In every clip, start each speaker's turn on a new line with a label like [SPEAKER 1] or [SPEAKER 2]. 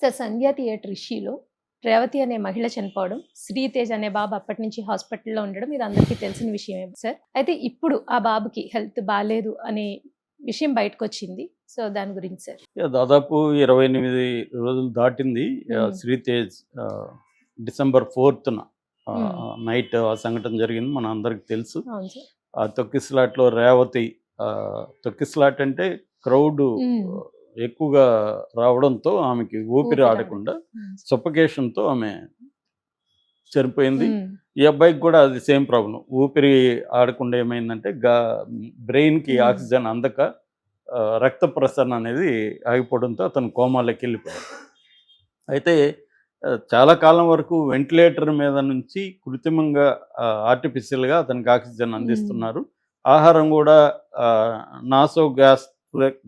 [SPEAKER 1] Sir సంధ్య theatre ఇష్యూలో రేవతి అనే మహిళ చనిపోవడం శ్రీతేజ్ అనే బాబు అప్పటి నుంచి హాస్పిటల్లో ఉండడం ఇది అందరికీ తెలిసిన విషయమే సార్. అయితే ఇప్పుడు ఆ బాబుకి హెల్త్ బాగాలేదు అనే విషయం బయటకు వచ్చింది సో దాని గురించి సార్.
[SPEAKER 2] దాదాపు ఇరవై ఎనిమిది రోజులు దాటింది. శ్రీతేజ్ డిసెంబర్ ఫోర్త్న. నైట్ ఆ సంఘటన జరిగింది. మన అందరికి తెలుసు. ఆ తొక్కిస్లాట్లో రేవతి తొక్కిస్లాట్ అంటే క్రౌడ్. ఎక్కువగా రావడంతో ఆమెకి ఊపిరి ఆడకుండా సొఫకేషన్తో ఆమె చనిపోయింది. ఈ అబ్బాయికి కూడా అది సేమ్ ప్రాబ్లం ఊపిరి ఆడకుండా ఏమైందంటే గా బ్రెయిన్కి. ఆక్సిజన్ అందక రక్త ప్రసరణ అనేది ఆగిపోవడంతో అతను కోమాలోకి వెళ్ళిపోయాడు. అయితే చాలా కాలం వరకు వెంటిలేటర్ మీద నుంచి కృత్రిమంగా ఆర్టిఫిషియల్గా అతనికి ఆక్సిజన్ అందిస్తున్నారు. ఆహారం కూడా naso gas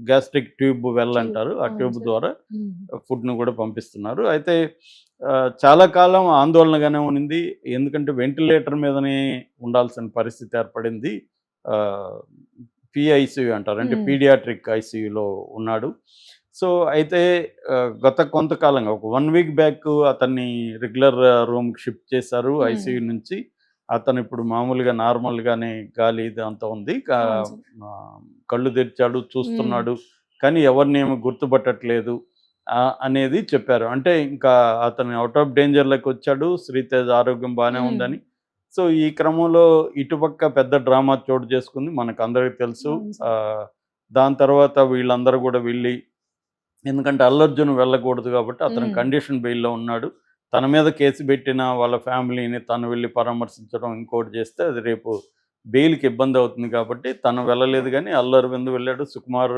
[SPEAKER 2] gastric tube well అంటారు ఆ ట్యూబ్. ద్వారా. ఫుడ్ను కూడా పంపిస్తున్నారు అయితే చాలా కాలం ఆందోళనగానే ఉన్నింది ఎందుకంటే వెంటిలేటర్ మీదనే ఉండాల్సిన పరిస్థితి ఏర్పడింది పిఐసియు అంటారు అంటే. పీడియాట్రిక్ ఐసీయూలో ఉన్నాడు సో అయితే గత కొంతకాలంగా ఒక వన్ వీక్ బ్యాక్ అతన్ని రెగ్యులర్ రూమ్కి షిఫ్ట్ చేశారు. ఐసీయూ నుంచి అతను ఇప్పుడు మామూలుగా నార్మల్గానే గాలి ఇదంతా ఉంది. కళ్ళు తెరిచాడు చూస్తున్నాడు. కానీ ఎవరిని ఏమి గుర్తుపట్టట్లేదు. అనేది చెప్పారు. అంటే ఇంకా అతను అవుట్ ఆఫ్ డేంజర్లోకి వచ్చాడు. శ్రీతేజ్ ఆరోగ్యం బాగానే. ఉందని. సో ఈ క్రమంలో ఇటుపక్క పెద్ద డ్రామా చోటు చేసుకుంది. మనకు అందరికి తెలుసు దాని తర్వాత వీళ్ళందరూ కూడా వెళ్ళి ఎందుకంటే అల్లర్జున్ వెళ్ళకూడదు కాబట్టి అతను. కండిషన్ బెయిల్లో ఉన్నాడు. తన మీద కేసు పెట్టిన వాళ్ళ ఫ్యామిలీని తను వెళ్ళి పరామర్శించడం ఇంకోటి చేస్తే అది రేపు బెయిల్కి ఇబ్బంది అవుతుంది కాబట్టి తను వెళ్ళలేదు కానీ అల్లరి విందు వెళ్ళాడు. సుకుమార్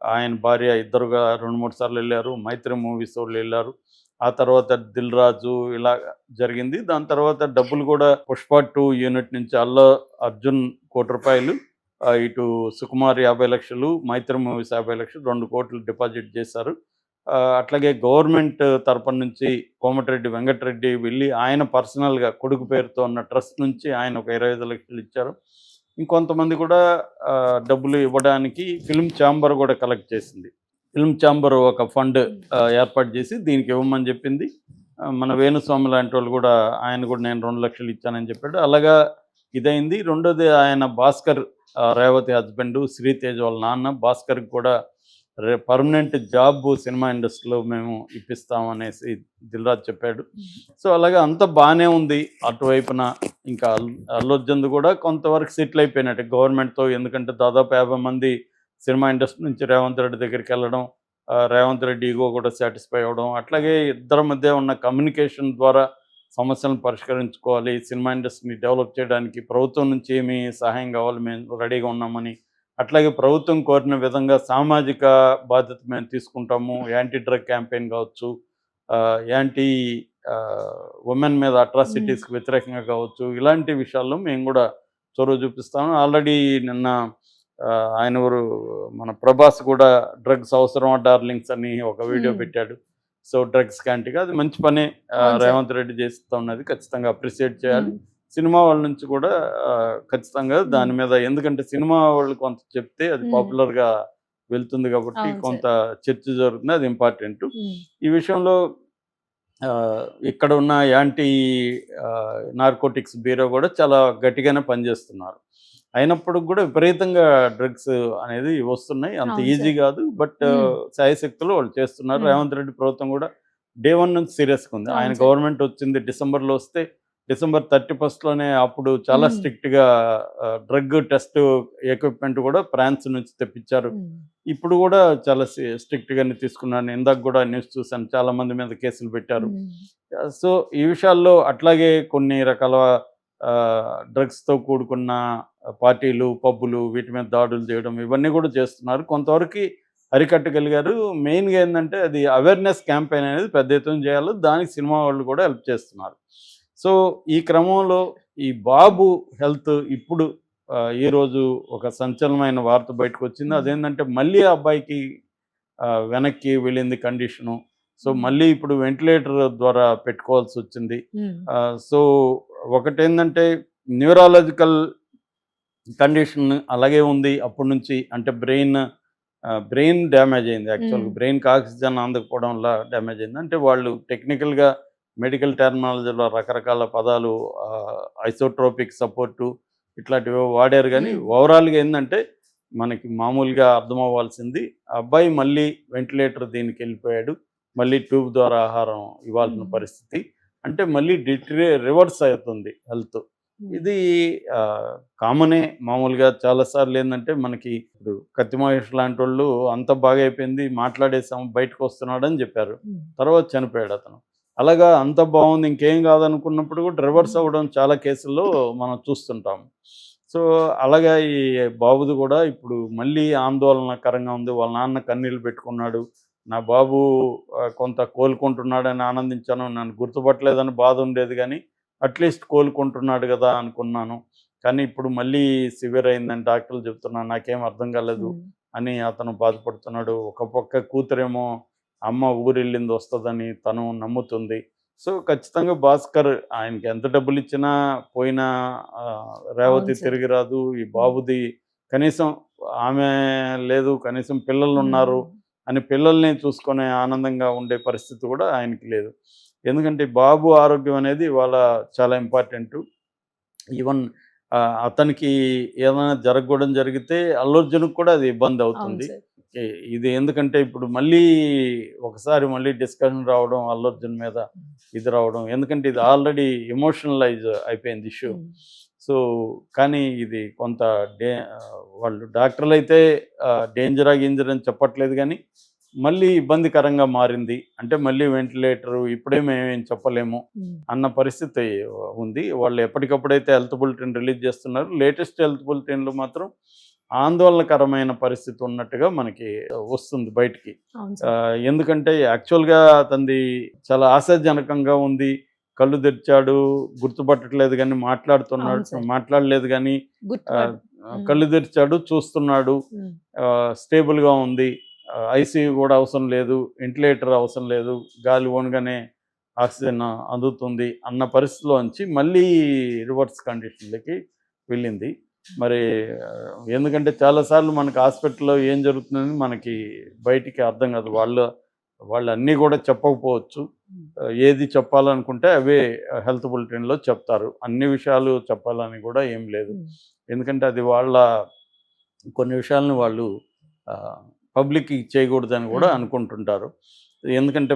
[SPEAKER 2] ఆయన భార్య ఇద్దరుగా రెండు మూడు సార్లు వెళ్ళారు. మైత్రి మూవీస్ వాళ్ళు వెళ్ళారు. ఆ తర్వాత దిల్ రాజు ఇలా జరిగింది. దాని తర్వాత డబ్బులు కూడా పుష్ప టూ యూనిట్ నుంచి అల్ల అర్జున్ కోటి రూపాయలు ఇటు సుకుమార్ యాభై లక్షలు మైత్రి మూవీస్ యాభై లక్షలు రెండు కోట్లు డిపాజిట్ చేశారు. అట్లాగే గవర్నమెంట్ తరపున నుంచి కోమటిరెడ్డి వెంకటరెడ్డి వెళ్ళి ఆయన పర్సనల్గా కొడుకు పేరుతో ఉన్న ట్రస్ట్ నుంచి ఆయన ఒక ఇరవై ఐదు లక్షలు ఇచ్చారు. ఇంకొంతమంది కూడా డబ్బులు ఇవ్వడానికి ఫిల్మ్ ఛాంబర్ కూడా కలెక్ట్ చేసింది. ఫిల్మ్ ఛాంబర్ ఒక ఫండ్ ఏర్పాటు చేసి దీనికి ఇవ్వమని చెప్పింది. మన వేణుస్వామి లాంటి వాళ్ళు కూడా ఆయన కూడా నేను రెండు లక్షలు ఇచ్చానని చెప్పాడు. అలాగా ఇదైంది. రెండోది ఆయన భాస్కర్ రేవతి హస్బెండ్ శ్రీతేజ్ వాళ్ళ నాన్న. భాస్కర్కి కూడా రే పర్మనెంట్ జాబ్ సినిమా ఇండస్ట్రీలో మేము ఇప్పిస్తాం అనేసి దిల్రాజ్ చెప్పాడు. సో అలాగే అంత బాగానే ఉంది అటువైపున. ఇంకా అల్- అల్లు అర్జున్ కూడా కొంతవరకు సెటిల్ అయిపోయినట్టు. గవర్నమెంట్తో ఎందుకంటే దాదాపు యాభై మంది సినిమా ఇండస్ట్రీ నుంచి రేవంత్ రెడ్డి దగ్గరికి వెళ్ళడం రేవంత్ రెడ్డి ఈగో కూడా సాటిస్ఫై అవ్వడం అట్లాగే ఇద్దరి మధ్య ఉన్న కమ్యూనికేషన్ ద్వారా సమస్యలను పరిష్కరించుకోవాలి సినిమా ఇండస్ట్రీని డెవలప్ చేయడానికి ప్రభుత్వం నుంచి ఏమి సహాయం కావాలి మేము రెడీగా ఉన్నామని అట్లాగే ప్రభుత్వం కోరిన విధంగా సామాజిక బాధ్యత మేము తీసుకుంటాము యాంటీ డ్రగ్ క్యాంపెయిన్ కావచ్చు యాంటీ ఉమెన్ మీద అట్రాసిటీస్కి వ్యతిరేకంగా కావచ్చు ఇలాంటి విషయాల్లో మేము కూడా చొరవ చూపిస్తాము ఆల్రెడీ నిన్న ఆయన మన ప్రభాస్ కూడా డ్రగ్స్ అవసరమా డార్లింగ్స్ అని ఒక వీడియో
[SPEAKER 1] Hmm.
[SPEAKER 2] పెట్టాడు సో డ్రగ్స్ క్యాంటీగా అది మంచి పనే. రేవంత్ రెడ్డి చేస్తూ ఉన్నది ఖచ్చితంగా అప్రిషియేట్ చేయాలి
[SPEAKER 1] మ్మ్.
[SPEAKER 2] సినిమా వాళ్ళ నుంచి కూడా ఖచ్చితంగా దాని. మీద ఎందుకంటే సినిమా వాళ్ళు కొంత చెప్తే అది. పాపులర్గా వెళ్తుంది కాబట్టి. కొంత చర్చ జరుగుతుంది అది ఇంపార్టెంట్. ఈ విషయంలో ఇక్కడ ఉన్న యాంటీ నార్కోటిక్స్ బ్యూరో కూడా చాలా గట్టిగానే పనిచేస్తున్నారు అయినప్పుడు కూడా విపరీతంగా డ్రగ్స్ అనేది వస్తున్నాయి అంత ఈజీ. కాదు బట్. శాయశక్తులు వాళ్ళు చేస్తున్నారు. రేవంత్ రెడ్డి ప్రభుత్వం కూడా డే వన్ నుంచి సీరియస్గా ఉంది ఆయన. గవర్నమెంట్ వచ్చింది డిసెంబర్లో వస్తే డిసెంబర్ థర్టీ ఫస్ట్లోనే అప్పుడు చాలా. స్ట్రిక్ట్గా డ్రగ్ టెస్ట్ ఎక్విప్మెంట్ కూడా ఫ్రాన్స్ నుంచి తెప్పించారు. ఇప్పుడు కూడా చాలా స్ట్రిక్ట్ గానే తీసుకున్నాను. ఇందాక కూడా న్యూస్ చూసాను చాలా మంది మీద కేసులు పెట్టారు. సో ఈ విషయాల్లో అట్లాగే కొన్ని రకాల డ్రగ్స్తో కూడుకున్న పార్టీలు పబ్బులు వీటి మీద దాడులు చేయడం ఇవన్నీ కూడా చేస్తున్నారు. కొంతవరకు అరికట్టగలిగారు మెయిన్గా ఏంటంటే అది అవేర్నెస్ క్యాంపెయిన్ అనేది పెద్ద ఎత్తున చేయాలి. దానికి సినిమా వాళ్ళు కూడా హెల్ప్ చేస్తున్నారు. సో ఈ క్రమంలో ఈ బాబు హెల్త్ ఇప్పుడు ఈరోజు ఒక సంచలనమైన వార్త బయటకు వచ్చింది. అదేంటంటే మళ్ళీ ఆ అబ్బాయికి వెనక్కి వెళ్ళింది కండిషను. సో. మళ్ళీ ఇప్పుడు వెంటిలేటర్ ద్వారా పెట్టుకోవాల్సి వచ్చింది సో ఒకటేంటంటే న్యూరాలజికల్ కండిషన్ అలాగే ఉంది అప్పటి నుంచి. అంటే బ్రెయిన్ బ్రెయిన్ డ్యామేజ్ అయింది. యాక్చువల్గా. బ్రెయిన్కి ఆక్సిజన్ అందకపోవడం వల్ల డ్యామేజ్ అయింది. అంటే వాళ్ళు టెక్నికల్గా మెడికల్ టెర్మినాలజీలో రకరకాల పదాలు ఐసోట్రోపిక్ సపోర్టు ఇట్లాంటివి వాడారు కానీ. ఓవరాల్గా ఏంటంటే మనకి మామూలుగా అర్థం అవ్వాల్సింది ఆ అబ్బాయి మళ్ళీ వెంటిలేటర్ దీనికి వెళ్ళిపోయాడు మళ్ళీ ట్యూబ్ ద్వారా ఆహారం ఇవ్వాల్సిన. పరిస్థితి. అంటే మళ్ళీ డిటరే రివర్స్ అవుతుంది హెల్త్. ఇది కామనే మామూలుగా చాలాసార్లు ఏంటంటే మనకి ఇప్పుడు కత్తి మహేష్ లాంటి వాళ్ళు అంత బాగా అయిపోయింది మాట్లాడేసాం బయటకు వస్తున్నాడు అని చెప్పారు తర్వాత చనిపోయాడు అతను. అలాగా అంత బాగుంది ఇంకేం కాదనుకున్నప్పుడు కూడా రివర్స్ అవ్వడం చాలా కేసుల్లో మనం చూస్తుంటాం. సో అలాగా ఈ బాబుది కూడా ఇప్పుడు మళ్ళీ ఆందోళనకరంగా ఉంది. వాళ్ళ నాన్న కన్నీళ్ళు పెట్టుకున్నాడు. నా బాబు కొంత కోలుకుంటున్నాడని ఆనందించాను. నన్ను గుర్తుపట్టలేదని బాధ ఉండేది కానీ అట్లీస్ట్ కోలుకుంటున్నాడు కదా అనుకున్నాను. కానీ ఇప్పుడు మళ్ళీ సివియర్ అయిందని డాక్టర్లు చెప్తున్నారు. నాకేం అర్థం కాలేదు అని అతను బాధపడుతున్నాడు. ఒక పక్క కూతురేమో అమ్మ ఊరెళ్ళింది వస్తుందని తను నమ్ముతుంది. సో ఖచ్చితంగా భాస్కర్ ఆయనకి ఎంత డబ్బులు ఇచ్చినా పోయిన రేవతి. తిరిగి రాదు. ఈ బాబుది కనీసం ఆమె లేదు కనీసం పిల్లలు ఉన్నారు అని పిల్లల్ని చూసుకునే ఆనందంగా ఉండే పరిస్థితి కూడా ఆయనకి లేదు. ఎందుకంటే బాబు ఆరోగ్యం అనేది ఇవాళ చాలా ఇంపార్టెంట్. ఈవెన్ అతనికి ఏదైనా జరగకూడదు జరిగితే అల్లర్జున్కి కూడా అది ఇబ్బంది అవుతుంది. ఇది ఎందుకంటే ఇప్పుడు మళ్ళీ ఒకసారి మళ్ళీ డిస్కషన్ రావడం అల్లర్జున్ మీద ఇది రావడం ఎందుకంటే ఇది ఆల్రెడీ ఎమోషనలైజ్ అయిపోయింది ఇష్యూ సో కానీ ఇది కొంత డే వాళ్ళు డాక్టర్లు అయితే డేంజర్ గింజర్ అని చెప్పట్లేదు కానీ మళ్ళీ ఇబ్బందికరంగా మారింది. అంటే మళ్ళీ వెంటిలేటరు ఇప్పుడే మేమేం చెప్పలేము అన్న పరిస్థితి ఉంది. వాళ్ళు ఎప్పటికప్పుడైతే హెల్త్ బులెటిన్ రిలీజ్ చేస్తున్నారు లేటెస్ట్ హెల్త్ బులెటిన్లు మాత్రం ఆందోళనకరమైన పరిస్థితి ఉన్నట్టుగా మనకి వస్తుంది బయటికి. ఎందుకంటే యాక్చువల్గా అతనిది చాలా ఆశాజనకంగా ఉంది. కళ్ళు తెరిచాడు గుర్తుపట్టట్లేదు కానీ మాట్లాడుతున్నాడు. మాట్లాడలేదు కానీ కళ్ళు తెరిచాడు చూస్తున్నాడు స్టేబుల్గా ఉంది. ఐసీయూ కూడా అవసరం లేదు వెంటిలేటర్ అవసరం లేదు గాలి ఓన్గానే ఆక్సిజన్ అందుతుంది అన్న పరిస్థితిలోంచి మళ్ళీ రివర్స్ కండిషన్లకి వెళ్ళింది. మరి ఎందుకంటే చాలాసార్లు మనకి హాస్పిటల్లో ఏం జరుగుతుందని మనకి బయటికి అర్థం కాదు. వాళ్ళు వాళ్ళు అన్నీ కూడా చెప్పకపోవచ్చు. ఏది చెప్పాలనుకుంటే అవే హెల్త్ బులెటిన్లో చెప్తారు. అన్ని విషయాలు చెప్పాలని కూడా ఏం లేదు. ఎందుకంటే అది వాళ్ళ కొన్ని విషయాలను వాళ్ళు పబ్లిక్కి చేయకూడదని కూడా. అనుకుంటుంటారు. ఎందుకంటే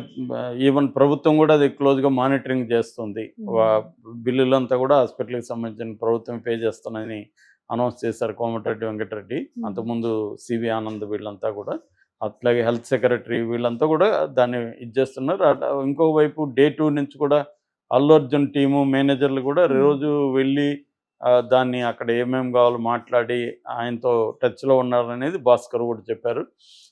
[SPEAKER 2] ఈవెన్ ప్రభుత్వం కూడా అది క్లోజ్గా మానిటరింగ్ చేస్తుంది. బిల్లులంతా కూడా హాస్పిటల్కి సంబంధించిన ప్రభుత్వం పే చేస్తుందని అనౌన్స్ చేశారు కోమటిరెడ్డి వెంకటరెడ్డి. అంతకుముందు సివి ఆనంద్ వీళ్ళంతా కూడా అట్లాగే హెల్త్ సెక్రటరీ వీళ్ళంతా కూడా దాన్ని ఇది చేస్తున్నారు అట్లా ఇంకో వైపు డే టూ నుంచి కూడా అల్లు అర్జున్ టీము మేనేజర్లు కూడా. రోజు వెళ్ళి దాన్ని అక్కడ ఏమేమి కావాలో మాట్లాడి ఆయనతో టచ్లో ఉన్నారనేది భాస్కర్ కూడా చెప్పారు